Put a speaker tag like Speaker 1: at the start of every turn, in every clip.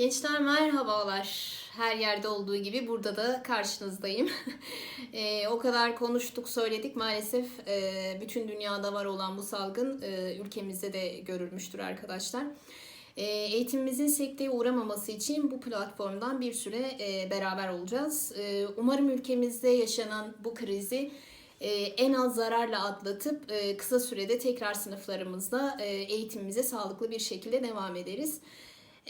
Speaker 1: Gençler merhabalar. Her yerde olduğu gibi burada da karşınızdayım. Eee, o kadar konuştuk, söyledik. Maalesef eee, bütün dünyada var olan bu salgın eee, ülkemizde de görülmüştür arkadaşlar. Eee, eğitimimizin sekteye uğramaması için bu platformdan bir süre eee, beraber olacağız. Eee, umarım ülkemizde yaşanan bu krizi e, en az zararla atlatıp e, kısa sürede tekrar sınıflarımızda e, eğitimimize sağlıklı bir şekilde devam ederiz.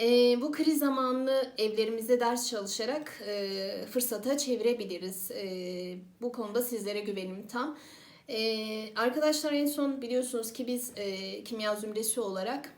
Speaker 1: E, bu kriz zamanını evlerimizde ders çalışarak e, fırsata çevirebiliriz. E, bu konuda sizlere güvenim tam. E, arkadaşlar en son biliyorsunuz ki biz e, kimya zümresi olarak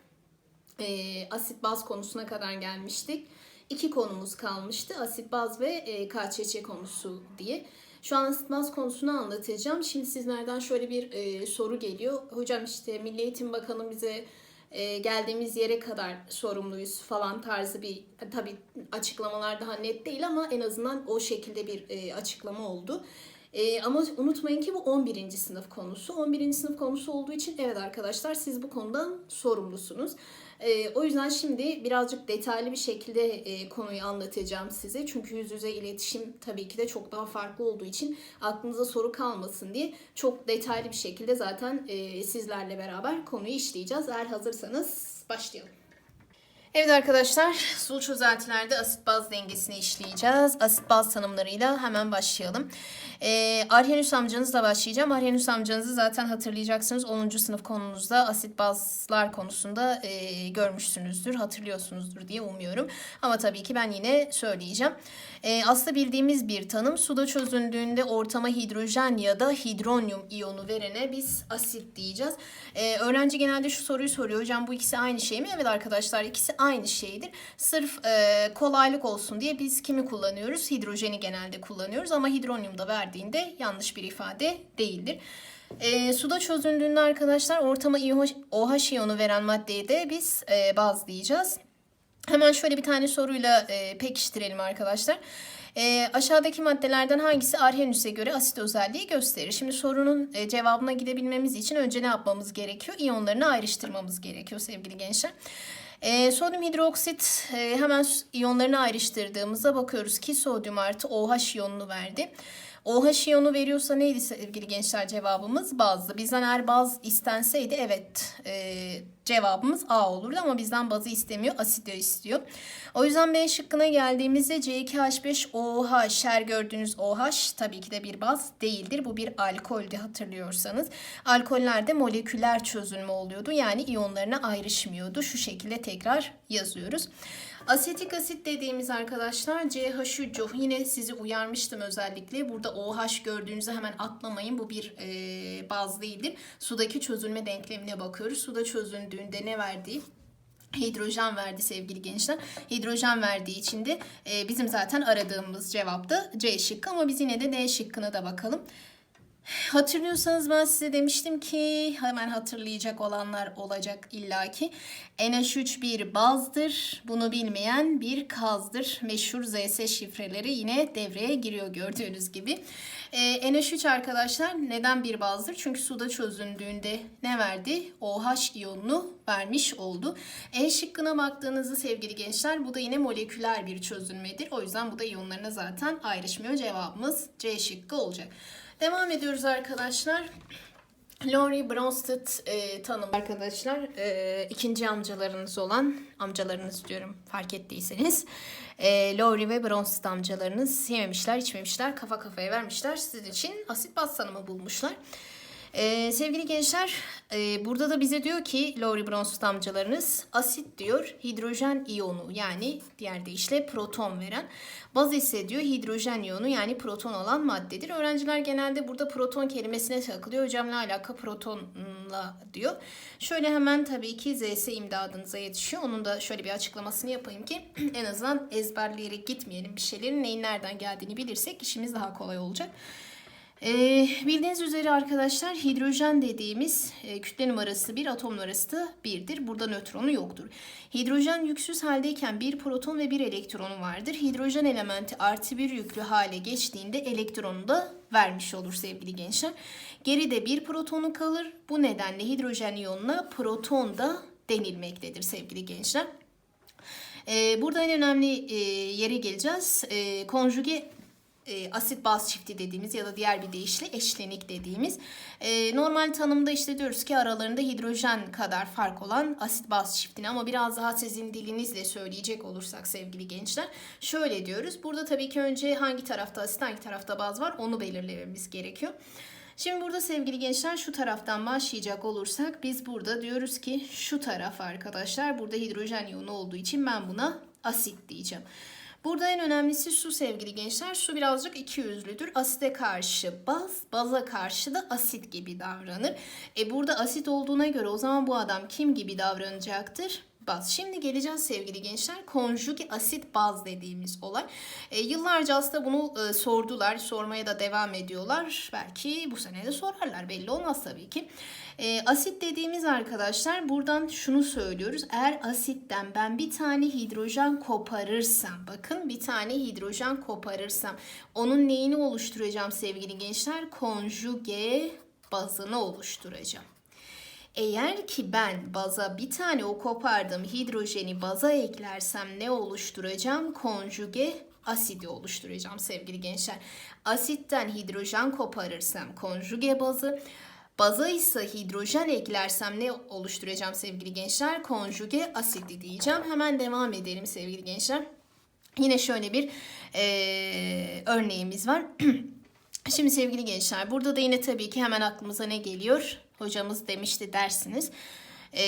Speaker 1: e, asit baz konusuna kadar gelmiştik. İki konumuz kalmıştı. Asit baz ve e, KÇÇ konusu diye. Şu an asit baz konusunu anlatacağım. Şimdi sizlerden şöyle bir e, soru geliyor. Hocam işte Milli Eğitim Bakanı bize e, geldiğimiz yere kadar sorumluyuz falan tarzı bir tabii açıklamalar daha net değil ama en azından o şekilde bir e, açıklama oldu. E, ama unutmayın ki bu 11. sınıf konusu. 11. sınıf konusu olduğu için evet arkadaşlar siz bu konudan sorumlusunuz. E, o yüzden şimdi birazcık detaylı bir şekilde e, konuyu anlatacağım size. Çünkü yüz yüze iletişim tabii ki de çok daha farklı olduğu için aklınıza soru kalmasın diye çok detaylı bir şekilde zaten e, sizlerle beraber konuyu işleyeceğiz. Eğer hazırsanız başlayalım. Evet arkadaşlar, sulu çözeltilerde asit baz dengesini işleyeceğiz. Asit baz tanımlarıyla hemen başlayalım. Ee, Arrhenius amcanızla başlayacağım. Arrhenius amcanızı zaten hatırlayacaksınız. 10. sınıf konunuzda asit bazlar konusunda e, görmüşsünüzdür, hatırlıyorsunuzdur diye umuyorum. Ama tabii ki ben yine söyleyeceğim. E, aslında bildiğimiz bir tanım. Suda çözündüğünde ortama hidrojen ya da hidronyum iyonu verene biz asit diyeceğiz. E, öğrenci genelde şu soruyu soruyor. Hocam bu ikisi aynı şey mi? Evet arkadaşlar ikisi aynı şeydir. Sırf e, kolaylık olsun diye biz kimi kullanıyoruz? Hidrojeni genelde kullanıyoruz ama hidronyum da verdiğinde yanlış bir ifade değildir. E, suda çözündüğünde arkadaşlar ortama OH iyonu veren maddeye de biz e, baz diyeceğiz. Hemen şöyle bir tane soruyla e, pekiştirelim arkadaşlar. E, aşağıdaki maddelerden hangisi Arrhenius'e göre asit özelliği gösterir? Şimdi sorunun e, cevabına gidebilmemiz için önce ne yapmamız gerekiyor? İyonlarını ayrıştırmamız gerekiyor sevgili gençler. E, sodyum hidroksit e, hemen iyonlarını ayrıştırdığımızda bakıyoruz ki sodyum artı OH iyonunu verdi. OH iyonu veriyorsa neydi sevgili gençler cevabımız? Bazdı. Bizden eğer baz istenseydi evet e, cevabımız A olurdu ama bizden bazı istemiyor, asit istiyor. O yüzden B şıkkına geldiğimizde C2H5OH her gördüğünüz OH tabii ki de bir baz değildir. Bu bir alkoldü hatırlıyorsanız. Alkollerde moleküler çözülme oluyordu. Yani iyonlarına ayrışmıyordu. Şu şekilde tekrar yazıyoruz. Asetik asit dediğimiz arkadaşlar CH3 yine sizi uyarmıştım özellikle. Burada OH gördüğünüzde hemen atlamayın. Bu bir e, baz değildir. Sudaki çözülme denklemine bakıyoruz. Suda çözüldüğünde ne verdiği hidrojen verdi sevgili gençler. Hidrojen verdiği için de e, bizim zaten aradığımız cevap da C şıkkı ama biz yine de D şıkkına da bakalım. Hatırlıyorsanız ben size demiştim ki hemen hatırlayacak olanlar olacak illaki. NH3 bir bazdır. Bunu bilmeyen bir kazdır. Meşhur ZS şifreleri yine devreye giriyor gördüğünüz gibi. Ee, NH3 arkadaşlar neden bir bazdır? Çünkü suda çözündüğünde ne verdi? OH iyonunu vermiş oldu. E şıkkına baktığınızda sevgili gençler bu da yine moleküler bir çözünmedir. O yüzden bu da iyonlarına zaten ayrışmıyor. Cevabımız C şıkkı olacak. Devam ediyoruz arkadaşlar. Laurie Bronsted e, tanım arkadaşlar. E, ikinci amcalarınız olan, amcalarınız diyorum fark ettiyseniz. E, Laurie ve Bronsted amcalarınız yememişler, içmemişler, kafa kafaya vermişler. Sizin için asit baz tanımı bulmuşlar. Ee, sevgili gençler, e, burada da bize diyor ki Laurie Bronsted amcalarınız asit diyor hidrojen iyonu yani diğer deyişle proton veren. Baz ise diyor hidrojen iyonu yani proton olan maddedir. Öğrenciler genelde burada proton kelimesine takılıyor. Hocam ne alaka protonla diyor. Şöyle hemen tabii ki ZS imdadınıza yetişiyor. Onun da şöyle bir açıklamasını yapayım ki en azından ezberleyerek gitmeyelim bir şeylerin neyin nereden geldiğini bilirsek işimiz daha kolay olacak. Ee, bildiğiniz üzere arkadaşlar hidrojen dediğimiz e, kütle numarası 1, atom numarası da 1'dir. Burada nötronu yoktur. Hidrojen yüksüz haldeyken bir proton ve bir elektronu vardır. Hidrojen elementi artı bir yüklü hale geçtiğinde elektronu da vermiş olur sevgili gençler. Geride bir protonu kalır. Bu nedenle hidrojen iyonuna proton da denilmektedir sevgili gençler. Ee, burada en önemli e, yere geleceğiz. E, konjuge e, asit baz çifti dediğimiz ya da diğer bir deyişle eşlenik dediğimiz. E, normal tanımda işte diyoruz ki aralarında hidrojen kadar fark olan asit baz çiftini ama biraz daha sizin dilinizle söyleyecek olursak sevgili gençler şöyle diyoruz. Burada tabii ki önce hangi tarafta asit hangi tarafta baz var onu belirlememiz gerekiyor. Şimdi burada sevgili gençler şu taraftan başlayacak olursak biz burada diyoruz ki şu taraf arkadaşlar burada hidrojen iyonu olduğu için ben buna asit diyeceğim. Burada en önemlisi su sevgili gençler. Su birazcık iki yüzlüdür. Asite karşı baz, baza karşı da asit gibi davranır. E burada asit olduğuna göre o zaman bu adam kim gibi davranacaktır? Baz. Şimdi geleceğiz sevgili gençler. Konjuge asit baz dediğimiz olay. E, yıllarca aslında bunu e, sordular. Sormaya da devam ediyorlar. Belki bu sene de sorarlar. Belli olmaz tabii ki. E, asit dediğimiz arkadaşlar buradan şunu söylüyoruz. Eğer asitten ben bir tane hidrojen koparırsam bakın bir tane hidrojen koparırsam onun neyini oluşturacağım sevgili gençler? Konjuge bazını oluşturacağım. Eğer ki ben baza bir tane o kopardığım hidrojeni baza eklersem ne oluşturacağım? Konjuge asidi oluşturacağım sevgili gençler. Asitten hidrojen koparırsam konjuge bazı, baza ise hidrojen eklersem ne oluşturacağım sevgili gençler? Konjuge asidi diyeceğim. Hemen devam edelim sevgili gençler. Yine şöyle bir e, örneğimiz var. Şimdi sevgili gençler burada da yine tabii ki hemen aklımıza ne geliyor? Hocamız demişti dersiniz. Ee,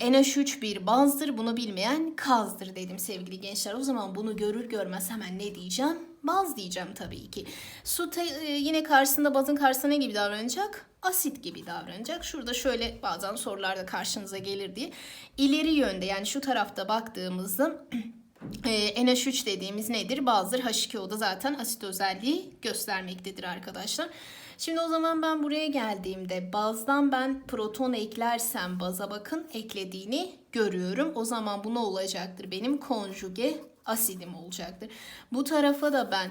Speaker 1: NH3 bir bazdır bunu bilmeyen kazdır dedim sevgili gençler. O zaman bunu görür görmez hemen ne diyeceğim? Baz diyeceğim tabii ki. Su te- yine karşısında bazın karşısında ne gibi davranacak? Asit gibi davranacak. Şurada şöyle bazen sorularda karşınıza gelir diye. İleri yönde yani şu tarafta baktığımızda e, NH3 dediğimiz nedir? Bazıdır. H2O'da zaten asit özelliği göstermektedir arkadaşlar. Şimdi o zaman ben buraya geldiğimde bazdan ben proton eklersem baza bakın eklediğini görüyorum. O zaman bu ne olacaktır? Benim konjuge asidim olacaktır. Bu tarafa da ben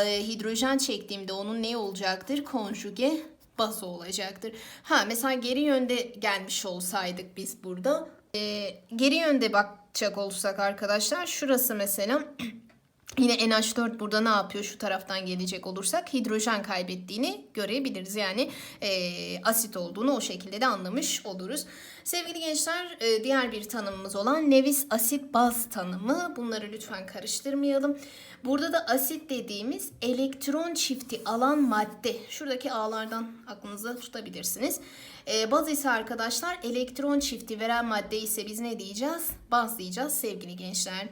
Speaker 1: e, hidrojen çektiğimde onun ne olacaktır? Konjuge bazı olacaktır. Ha mesela geri yönde gelmiş olsaydık biz burada. E, geri yönde bakacak olursak arkadaşlar şurası mesela Yine NH4 burada ne yapıyor şu taraftan gelecek olursak hidrojen kaybettiğini görebiliriz. Yani e, asit olduğunu o şekilde de anlamış oluruz. Sevgili gençler e, diğer bir tanımımız olan Nevis asit baz tanımı. Bunları lütfen karıştırmayalım. Burada da asit dediğimiz elektron çifti alan madde. Şuradaki A'lardan aklınıza tutabilirsiniz. E, baz ise arkadaşlar elektron çifti veren madde ise biz ne diyeceğiz? Baz diyeceğiz sevgili gençler.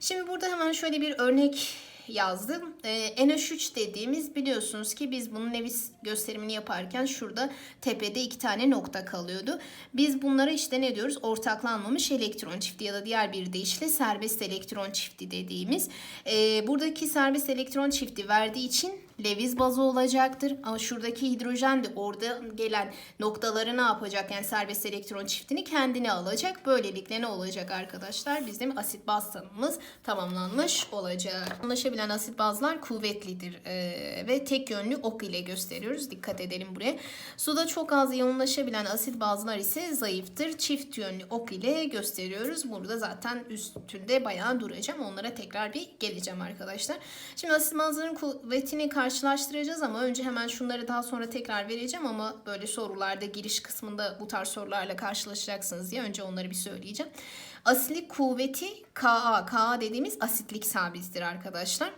Speaker 1: Şimdi burada hemen şöyle bir örnek yazdım. Ee, NH3 dediğimiz biliyorsunuz ki biz bunun Nevis gösterimini yaparken şurada tepede iki tane nokta kalıyordu. Biz bunlara işte ne diyoruz? Ortaklanmamış elektron çifti ya da diğer bir deyişle serbest elektron çifti dediğimiz. Ee, buradaki serbest elektron çifti verdiği için Lewis bazı olacaktır. Ama şuradaki hidrojen de orada gelen noktaları ne yapacak? Yani serbest elektron çiftini kendine alacak. Böylelikle ne olacak arkadaşlar? Bizim asit baz tanımımız tamamlanmış olacak. Anlaşabilen asit bazlar kuvvetlidir ee, ve tek yönlü ok ile gösteriyoruz. Dikkat edelim buraya. Suda çok az yoğunlaşabilen asit bazlar ise zayıftır. Çift yönlü ok ile gösteriyoruz. Burada zaten üstünde bayağı duracağım. Onlara tekrar bir geleceğim arkadaşlar. Şimdi asit bazların kuvvetini karşı karşılaştıracağız ama önce hemen şunları daha sonra tekrar vereceğim ama böyle sorularda giriş kısmında bu tarz sorularla karşılaşacaksınız diye önce onları bir söyleyeceğim. Asitlik kuvveti Ka. Ka dediğimiz asitlik sabittir arkadaşlar.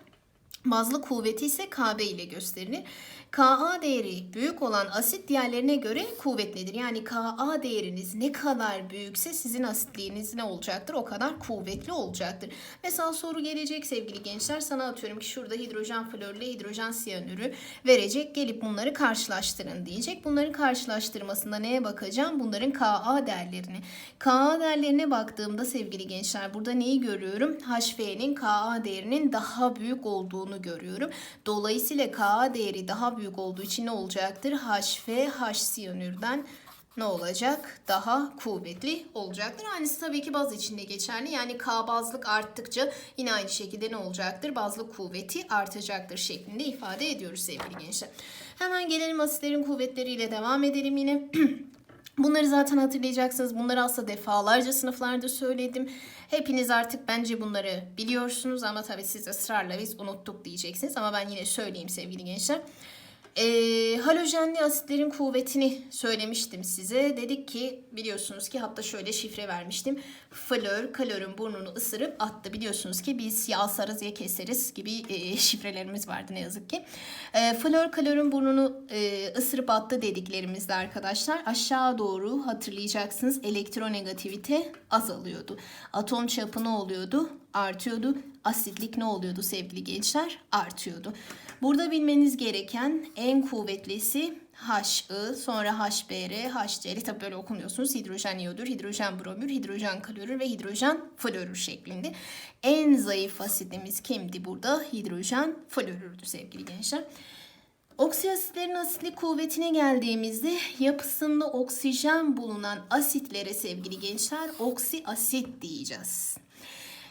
Speaker 1: Bazlı kuvveti ise Kb ile gösterilir. Ka değeri büyük olan asit diğerlerine göre kuvvetlidir. Yani Ka değeriniz ne kadar büyükse sizin asitliğiniz ne olacaktır? O kadar kuvvetli olacaktır. Mesela soru gelecek sevgili gençler. Sana atıyorum ki şurada hidrojen florlu hidrojen siyanürü verecek. Gelip bunları karşılaştırın diyecek. Bunların karşılaştırmasında neye bakacağım? Bunların Ka değerlerini. Ka değerlerine baktığımda sevgili gençler burada neyi görüyorum? HF'nin Ka değerinin daha büyük olduğunu görüyorum. Dolayısıyla Ka değeri daha büyük olduğu için ne olacaktır? HF, H siyanürden ne olacak? Daha kuvvetli olacaktır. Aynısı tabii ki baz için de geçerli. Yani K bazlık arttıkça yine aynı şekilde ne olacaktır? Bazlık kuvveti artacaktır şeklinde ifade ediyoruz sevgili gençler. Hemen gelelim asitlerin kuvvetleriyle devam edelim yine. Bunları zaten hatırlayacaksınız. Bunları aslında defalarca sınıflarda söyledim. Hepiniz artık bence bunları biliyorsunuz ama tabii siz ısrarla biz unuttuk diyeceksiniz. Ama ben yine söyleyeyim sevgili gençler. Ee, halojenli asitlerin kuvvetini söylemiştim size. Dedik ki biliyorsunuz ki hatta şöyle şifre vermiştim. Flör kalorun burnunu ısırıp attı. Biliyorsunuz ki biz ya asarız ya keseriz gibi e, şifrelerimiz vardı ne yazık ki. E, flör kalorun burnunu e, ısırıp attı dediklerimizde arkadaşlar aşağı doğru hatırlayacaksınız elektronegativite azalıyordu. Atom çapı ne oluyordu? Artıyordu. Asitlik ne oluyordu sevgili gençler? Artıyordu. Burada bilmeniz gereken en kuvvetlisi HI, sonra HBr, HCl tabi böyle okumuyorsunuz. Hidrojen iyodür, hidrojen bromür, hidrojen klorür ve hidrojen florür şeklinde. En zayıf asitimiz kimdi burada? Hidrojen florürdü sevgili gençler. Oksiasitlerin asitlik kuvvetine geldiğimizde yapısında oksijen bulunan asitlere sevgili gençler oksi asit diyeceğiz.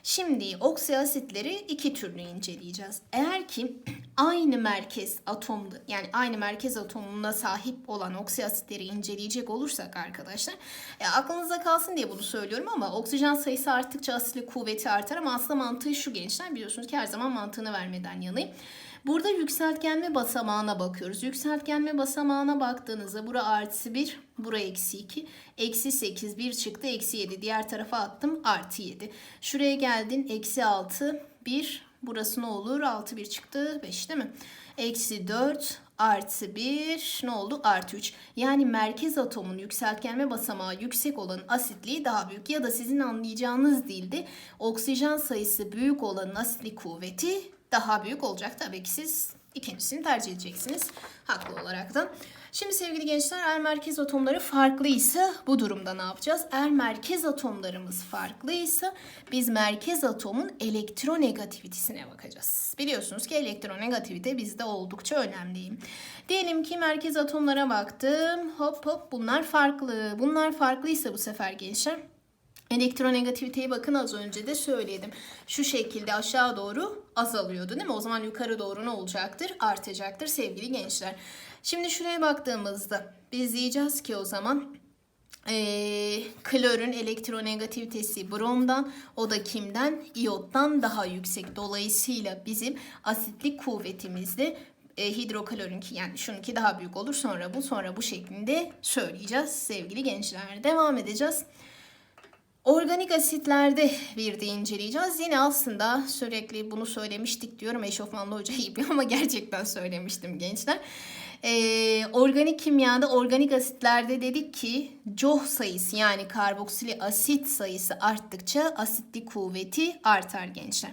Speaker 1: Şimdi oksi asitleri iki türlü inceleyeceğiz. Eğer ki aynı merkez atomda yani aynı merkez atomuna sahip olan oksi asitleri inceleyecek olursak arkadaşlar e, aklınıza kalsın diye bunu söylüyorum ama oksijen sayısı arttıkça asitlik kuvveti artar ama aslında mantığı şu gençler biliyorsunuz ki her zaman mantığını vermeden yanayım. Burada yükseltgenme basamağına bakıyoruz. Yükseltgenme basamağına baktığınızda bura artı 1, bura eksi 2, eksi 8, 1 çıktı, eksi 7. Diğer tarafa attım, artı 7. Şuraya geldin, eksi 6, 1, burası ne olur? 6, 1 çıktı, 5 değil mi? Eksi 4, artı 1 ne oldu? Artı 3. Yani merkez atomun yükseltgenme basamağı yüksek olan asitliği daha büyük. Ya da sizin anlayacağınız dilde oksijen sayısı büyük olanın asitlik kuvveti daha büyük olacak. Tabii ki siz ikincisini tercih edeceksiniz haklı olaraktan. Şimdi sevgili gençler eğer merkez atomları farklıysa bu durumda ne yapacağız? Eğer merkez atomlarımız farklıysa biz merkez atomun elektronegativitesine bakacağız. Biliyorsunuz ki elektronegativite bizde oldukça önemli. Diyelim ki merkez atomlara baktım. Hop hop bunlar farklı. Bunlar farklıysa bu sefer gençler Elektronegativiteye bakın az önce de söyledim. Şu şekilde aşağı doğru azalıyordu değil mi? O zaman yukarı doğru ne olacaktır? Artacaktır sevgili gençler. Şimdi şuraya baktığımızda biz diyeceğiz ki o zaman e, klorun elektronegativitesi bromdan o da kimden? İyottan daha yüksek. Dolayısıyla bizim asitlik kuvvetimizde e, hidroklorinki yani şununki daha büyük olur. Sonra bu sonra bu şeklinde söyleyeceğiz sevgili gençler. Devam edeceğiz. Organik asitlerde bir de inceleyeceğiz. Yine aslında sürekli bunu söylemiştik diyorum. Eşofmanlı hoca gibi ama gerçekten söylemiştim gençler. Ee, organik kimyada organik asitlerde dedik ki COH sayısı yani karboksili asit sayısı arttıkça asitli kuvveti artar gençler.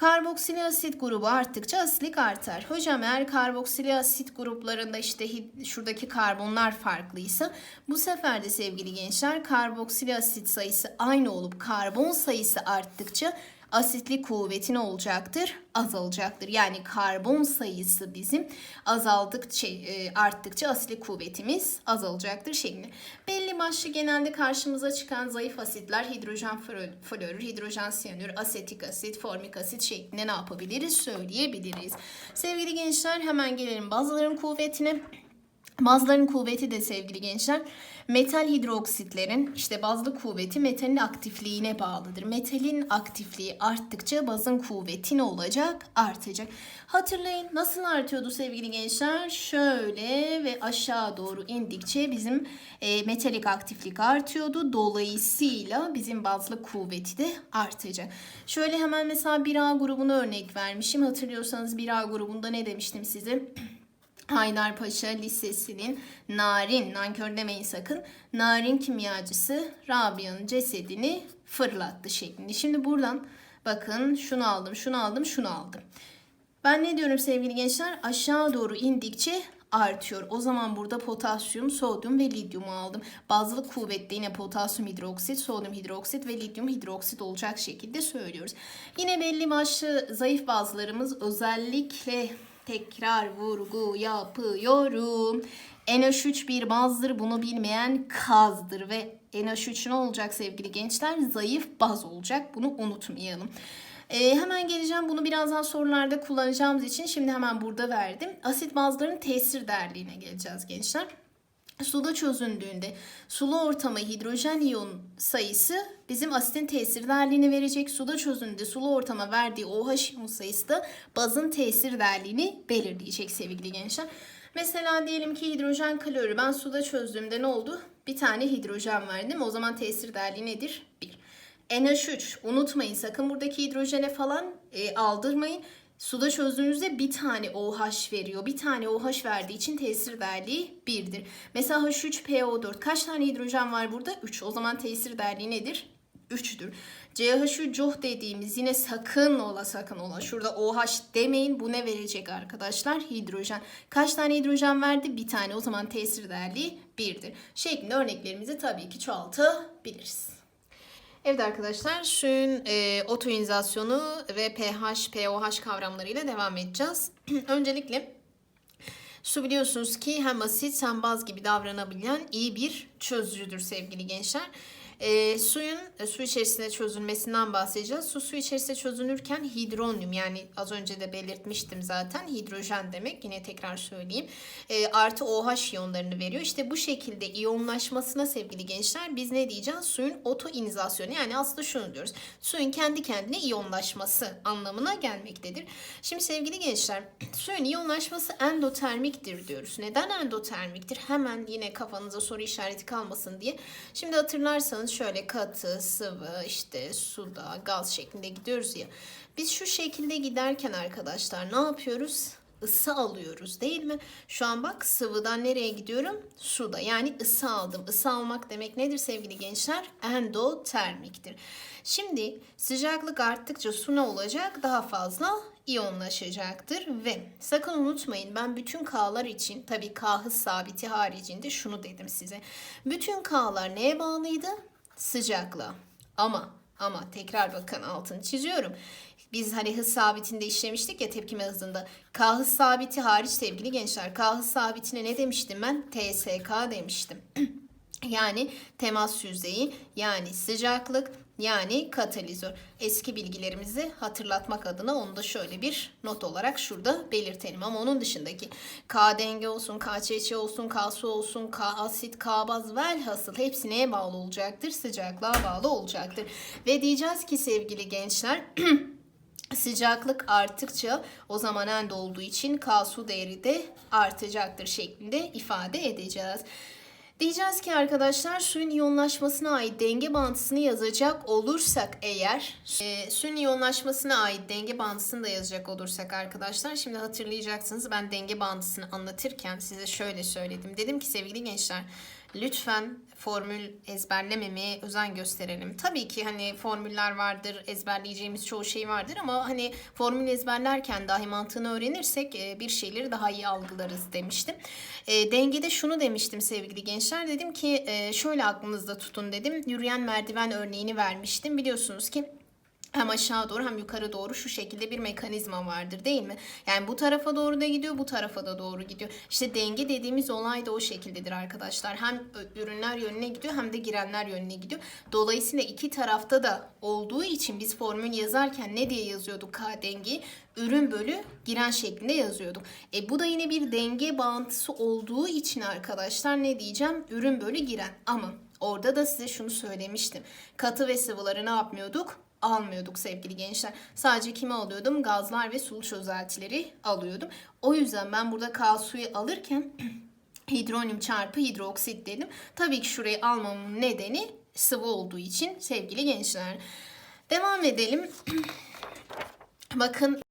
Speaker 1: Karboksili asit grubu arttıkça asitlik artar. Hocam eğer karboksili asit gruplarında işte şuradaki karbonlar farklıysa bu sefer de sevgili gençler karboksili asit sayısı aynı olup karbon sayısı arttıkça asitli kuvveti ne olacaktır? Azalacaktır. Yani karbon sayısı bizim azaldıkça e, arttıkça asitli kuvvetimiz azalacaktır şeklinde. Belli başlı genelde karşımıza çıkan zayıf asitler hidrojen florür, hidrojen siyanür, asetik asit, formik asit şeklinde ne yapabiliriz? Söyleyebiliriz. Sevgili gençler hemen gelelim bazıların kuvvetine. Bazıların kuvveti de sevgili gençler metal hidroksitlerin işte bazlı kuvveti metalin aktifliğine bağlıdır. Metalin aktifliği arttıkça bazın kuvveti ne olacak? Artacak. Hatırlayın nasıl artıyordu sevgili gençler? Şöyle ve aşağı doğru indikçe bizim e, metalik aktiflik artıyordu. Dolayısıyla bizim bazlı kuvveti de artacak. Şöyle hemen mesela 1A grubunu örnek vermişim. Hatırlıyorsanız 1A grubunda ne demiştim size? Haydarpaşa Lisesi'nin narin, nankör demeyin sakın, narin kimyacısı Rabia'nın cesedini fırlattı şeklinde. Şimdi buradan bakın şunu aldım, şunu aldım, şunu aldım. Ben ne diyorum sevgili gençler? Aşağı doğru indikçe artıyor. O zaman burada potasyum, sodyum ve lityumu aldım. Bazlı kuvvetli yine potasyum hidroksit, sodyum hidroksit ve lityum hidroksit olacak şekilde söylüyoruz. Yine belli başlı zayıf bazlarımız özellikle tekrar vurgu yapıyorum. NH3 bir bazdır bunu bilmeyen kazdır ve NH3 ne olacak sevgili gençler? Zayıf baz olacak bunu unutmayalım. Ee, hemen geleceğim bunu birazdan sorularda kullanacağımız için şimdi hemen burada verdim. Asit bazların tesir değerliğine geleceğiz gençler. Suda çözündüğünde sulu ortama hidrojen iyon sayısı bizim asitin tesir değerliğini verecek. Suda çözündüğünde sulu ortama verdiği OH iyon sayısı da bazın tesir değerliğini belirleyecek sevgili gençler. Mesela diyelim ki hidrojen klorü ben suda çözdüğümde ne oldu? Bir tane hidrojen mi? O zaman tesir değerliği nedir? 1. NH3 unutmayın sakın buradaki hidrojene falan e, aldırmayın. Suda çözdüğünüzde bir tane OH veriyor. Bir tane OH verdiği için tesir değerliği 1'dir. Mesela H3PO4 kaç tane hidrojen var burada? 3. O zaman tesir değerliği nedir? 3'tür. CH3 COH dediğimiz yine sakın ola sakın ola. Şurada OH demeyin. Bu ne verecek arkadaşlar? Hidrojen. Kaç tane hidrojen verdi? Bir tane. O zaman tesir değerliği 1'dir. Şeklinde örneklerimizi tabii ki çoğaltabiliriz. Evet arkadaşlar suyun e, otoinizasyonu ve pH, pOH kavramlarıyla devam edeceğiz. Öncelikle su biliyorsunuz ki hem asit hem baz gibi davranabilen iyi bir çözücüdür sevgili gençler. E, suyun e, su içerisinde çözülmesinden bahsedeceğiz. Su su içerisinde çözünürken hidronyum yani az önce de belirtmiştim zaten hidrojen demek yine tekrar söyleyeyim. E, artı OH iyonlarını veriyor. İşte bu şekilde iyonlaşmasına sevgili gençler biz ne diyeceğiz? Suyun otoinizasyonu yani aslında şunu diyoruz. Suyun kendi kendine iyonlaşması anlamına gelmektedir. Şimdi sevgili gençler suyun iyonlaşması endotermiktir diyoruz. Neden endotermiktir? Hemen yine kafanıza soru işareti kalmasın diye. Şimdi hatırlarsanız şöyle katı, sıvı, işte suda, gaz şeklinde gidiyoruz ya. Biz şu şekilde giderken arkadaşlar ne yapıyoruz? Isı alıyoruz değil mi? Şu an bak sıvıdan nereye gidiyorum? Suda. Yani ısı aldım. Isı almak demek nedir sevgili gençler? Endotermiktir. Şimdi sıcaklık arttıkça su ne olacak? Daha fazla iyonlaşacaktır ve sakın unutmayın ben bütün K'lar için tabii K sabiti haricinde şunu dedim size. Bütün K'lar neye bağlıydı? Sıcaklığa. Ama ama tekrar bakın altını çiziyorum. Biz hani hız sabitinde işlemiştik ya tepkime hızında. K hız sabiti hariç sevgili gençler. K hız sabitine ne demiştim ben? TSK demiştim. yani temas yüzeyi yani sıcaklık yani katalizör. Eski bilgilerimizi hatırlatmak adına onu da şöyle bir not olarak şurada belirtelim. Ama onun dışındaki K denge olsun, K çeçe olsun, K su olsun, K asit, K baz velhasıl hepsi neye bağlı olacaktır? Sıcaklığa bağlı olacaktır. Ve diyeceğiz ki sevgili gençler Sıcaklık arttıkça o zaman end olduğu için K su değeri de artacaktır şeklinde ifade edeceğiz. Diyeceğiz ki arkadaşlar suyun iyonlaşmasına ait denge bağıntısını yazacak olursak eğer e, suyun iyonlaşmasına ait denge bağıntısını da yazacak olursak arkadaşlar şimdi hatırlayacaksınız ben denge bağıntısını anlatırken size şöyle söyledim. Dedim ki sevgili gençler lütfen formül ezberlememeye özen gösterelim. Tabii ki hani formüller vardır, ezberleyeceğimiz çoğu şey vardır ama hani formül ezberlerken dahi mantığını öğrenirsek e, bir şeyleri daha iyi algılarız demiştim. E, dengede şunu demiştim sevgili gençler. Dedim ki e, şöyle aklınızda tutun dedim. Yürüyen merdiven örneğini vermiştim. Biliyorsunuz ki hem aşağı doğru hem yukarı doğru şu şekilde bir mekanizma vardır değil mi? Yani bu tarafa doğru da gidiyor, bu tarafa da doğru gidiyor. İşte denge dediğimiz olay da o şekildedir arkadaşlar. Hem ürünler yönüne gidiyor hem de girenler yönüne gidiyor. Dolayısıyla iki tarafta da olduğu için biz formül yazarken ne diye yazıyorduk K dengeyi? Ürün bölü giren şeklinde yazıyorduk. E bu da yine bir denge bağıntısı olduğu için arkadaşlar ne diyeceğim? Ürün bölü giren. Ama orada da size şunu söylemiştim. Katı ve sıvıları ne yapmıyorduk? Almıyorduk sevgili gençler. Sadece kimi alıyordum? Gazlar ve sulu çözeltileri alıyordum. O yüzden ben burada K suyu alırken hidronyum çarpı hidroksit dedim. Tabii ki şurayı almamın nedeni sıvı olduğu için sevgili gençler. Devam edelim. Bakın